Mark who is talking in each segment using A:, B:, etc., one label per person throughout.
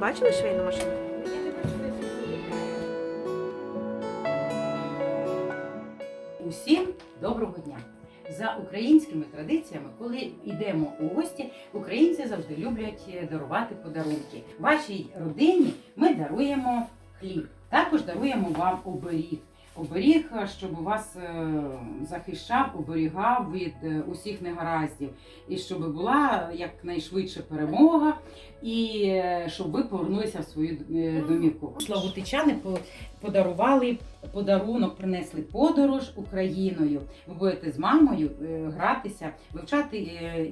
A: Бачили швейну машину?
B: Усім доброго дня! За українськими традиціями, коли йдемо у гості, українці завжди люблять е, дарувати подарунки. Вашій родині ми даруємо хліб. Також даруємо вам оберіг. Оберіг, щоб вас е, захищав, оберігав від е, усіх негараздів, і щоб була якнайшвидше перемога, і е, щоб ви повернулися в свою домівку. Славутичани по- подарували подарунок, принесли подорож Україною. Ви будете з мамою гратися, вивчати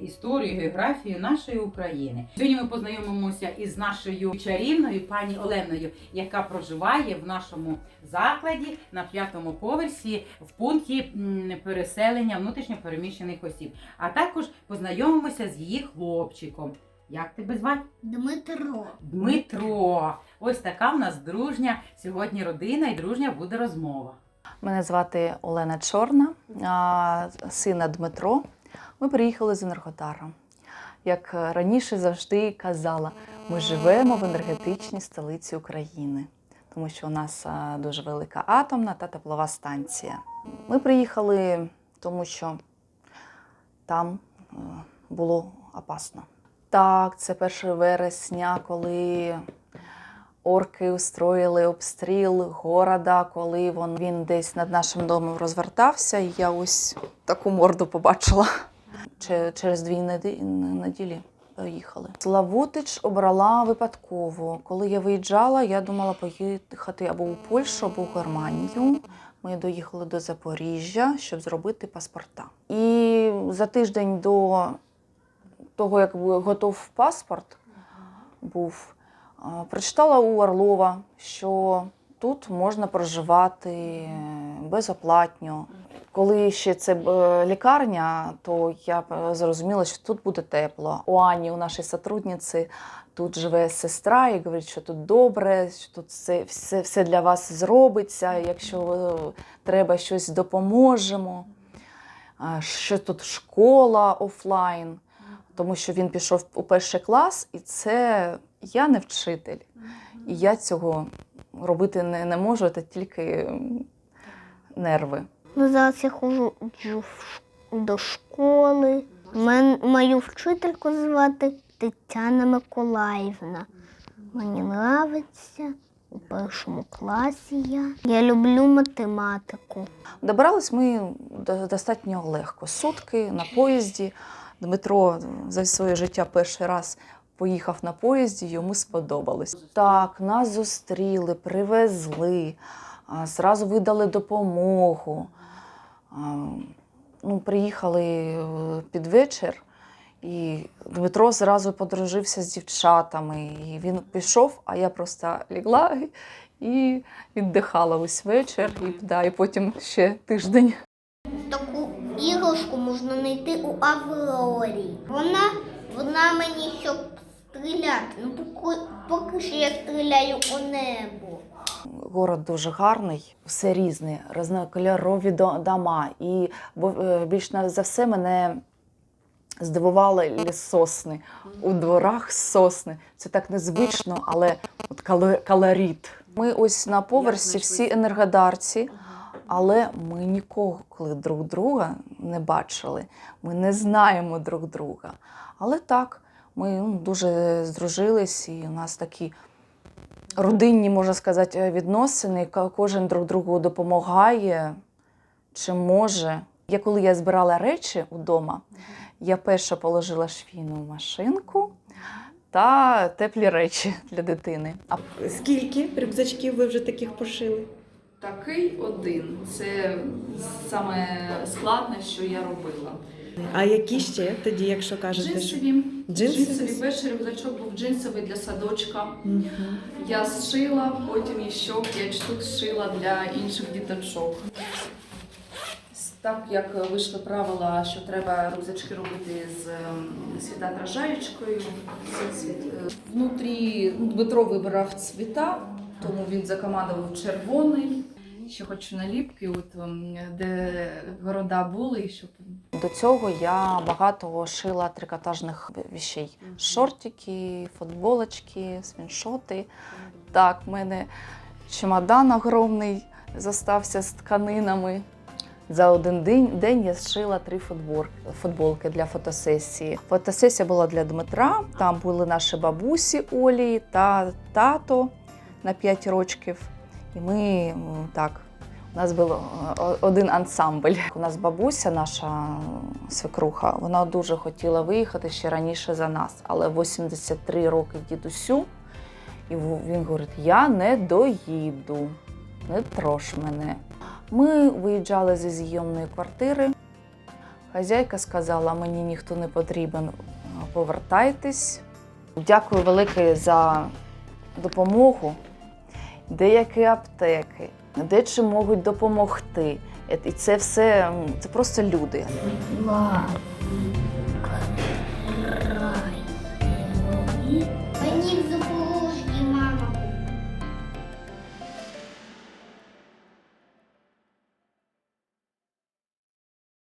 B: історію, географію нашої України. Сьогодні ми познайомимося із нашою чарівною пані Оленою, яка проживає в нашому закладі на п'ятому поверсі в пункті переселення внутрішньопереміщених осіб. А також познайомимося з її хлопчиком. Як тебе звати?
C: Дмитро.
B: Дмитро. Ось така в нас дружня сьогодні родина і дружня буде розмова.
D: Мене звати Олена Чорна, а сина Дмитро. Ми приїхали з Енергодара. Як раніше завжди казала, ми живемо в енергетичній столиці України, тому що у нас дуже велика атомна та теплова станція. Ми приїхали, тому що там е, було опасно. Так, це 1 вересня, коли орки устроїли обстріл города, коли він, він десь над нашим домом розвертався, і я ось таку морду побачила. Через дві неділі поїхали. Славутич обрала випадково. Коли я виїжджала, я думала поїхати або у Польщу, або в Германію. Ми доїхали до Запоріжжя, щоб зробити паспорта. І за тиждень до того, як готов паспорт, був, прочитала у Орлова, що тут можна проживати безоплатно. Коли ще це е, лікарня, то я зрозуміла, що тут буде тепло. У Ані, у нашої сотрудниці, тут живе сестра і говорить, що тут добре, що тут все, все, все для вас зробиться. Якщо е, треба щось допоможемо. Що тут школа офлайн, тому що він пішов у перший клас, і це я не вчитель. І я цього робити не, не можу, це тільки нерви.
C: Ну, зараз я ходжу до школи. Мою вчительку звати Тетяна Миколаївна. Мені подобається у першому класі я. Я люблю математику.
D: Добирались ми достатньо легко. Сутки на поїзді. Дмитро за своє життя перший раз поїхав на поїзді, йому сподобалось. Так, нас зустріли, привезли, зразу видали допомогу. Ну, приїхали е, під вечір, і Дмитро зразу подружився з дівчатами. І він пішов, а я просто лігла і віддихала весь вечір, і, да, і потім ще тиждень.
C: Таку іграшку можна знайти у Аврорі. Вона, вона мені щоб стріляти. Ну, поки, поки що я стріляю у небо.
D: Город дуже гарний, все різне, різнокольорові дома. І е, більш на- за все мене здивували сосни. У дворах сосни. Це так незвично, але от кало- колорит. Ми ось на поверсі всі енергодарці, але ми ніколи друг друга не бачили. Ми не знаємо друг друга. Але так, ми ну, дуже здружились, і у нас такі родинні, можна сказати, відносини. Кожен друг другу допомагає, чи може. Я коли я збирала речі вдома, я перша положила швійну машинку та теплі речі для дитини. А
A: Скільки рюкзачків ви вже таких пошили?
E: Такий один. Це саме складне, що я робила.
A: А які ще тоді, якщо кажете?
E: Джинсові.
A: Джинсові?
E: Джинсові. Перший рюкзачок був джинсовий для садочка.
A: Мгм.
E: Я зшила, потім ще 5 штук зшила для інших діточок. Так як вийшли правила, що треба рюкзачки робити з ем, світоотражаючкою, Внутрі ну, Дмитро вибирав цвіта, тому він закомандував червоний. Ще хочу наліпки, от де города були, щоб
D: До цього я багато шила трикотажних вещей. Шортики, футболочки, свіншоти. Так, в мене чемодан огромний застався з тканинами. За один день, день я зшила три футболки для фотосесії. Фотосесія була для Дмитра. Там були наші бабусі Олі та тато на 5 років. І ми так, у нас був е, один ансамбль. У нас бабуся, наша свекруха, вона дуже хотіла виїхати ще раніше за нас, але 83 роки дідусю. І він говорить: я не доїду, не трош мене. Ми виїжджали зі зйомної квартири. Хазяйка сказала, мені ніхто не потрібен, повертайтесь. Дякую велике за допомогу. Деякі аптеки, де чи можуть допомогти. І це все це просто люди.
C: Лав.